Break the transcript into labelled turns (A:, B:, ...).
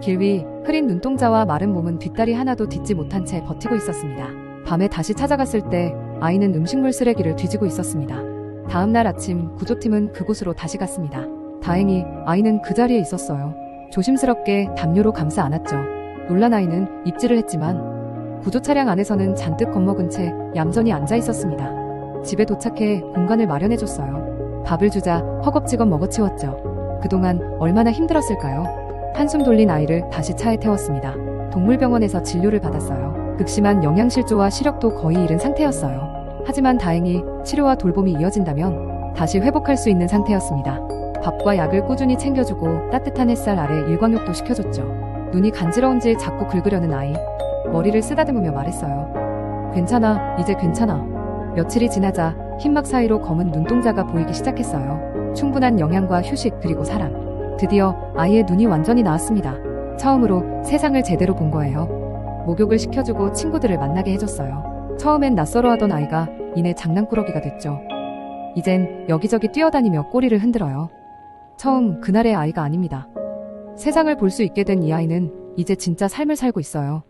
A: 길 위 흐린 눈동자와 마른 몸은 뒷다리 하나도 딛지 못한 채 버티고 있었습니다. 밤에 다시 찾아갔을 때 아이는 음식물 쓰레기를 뒤지고 있었습니다. 다음 날 아침 구조팀은 그곳으로 다시 갔습니다. 다행히 아이는 그 자리에 있었어요. 조심스럽게 담요로 감싸 안았죠. 놀란 아이는 입질을 했지만 구조 차량 안에서는 잔뜩 겁먹은 채 얌전히 앉아 있었습니다. 집에 도착해 공간을 마련해줬어요. 밥을 주자 허겁지겁 먹어치웠죠. 그동안 얼마나 힘들었을까요? 한숨 돌린 아이를 다시 차에 태웠습니다. 동물병원에서 진료를 받았어요. 극심한 영양실조와 시력도 거의 잃은 상태였어요. 하지만 다행히 치료와 돌봄이 이어진다면 다시 회복할 수 있는 상태였습니다. 밥과 약을 꾸준히 챙겨주고 따뜻한 햇살 아래 일광욕도 시켜줬죠. 눈이 간지러운지 자꾸 긁으려는 아이. 머리를 쓰다듬으며 말했어요. 괜찮아, 이제 괜찮아. 며칠이 지나자 흰막 사이로 검은 눈동자가 보이기 시작했어요. 충분한 영양과 휴식 그리고 사랑. 드디어 아이의 눈이 완전히 나았습니다. 처음으로 세상을 제대로 본 거예요. 목욕을 시켜주고 친구들을 만나게 해줬어요. 처음엔 낯설어 하던 아이가 이내 장난꾸러기가 됐죠. 이젠 여기저기 뛰어다니며 꼬리를 흔들어요. 처음 그날의 아이가 아닙니다. 세상을 볼 수 있게 된 이 아이는 이제 진짜 삶을 살고 있어요.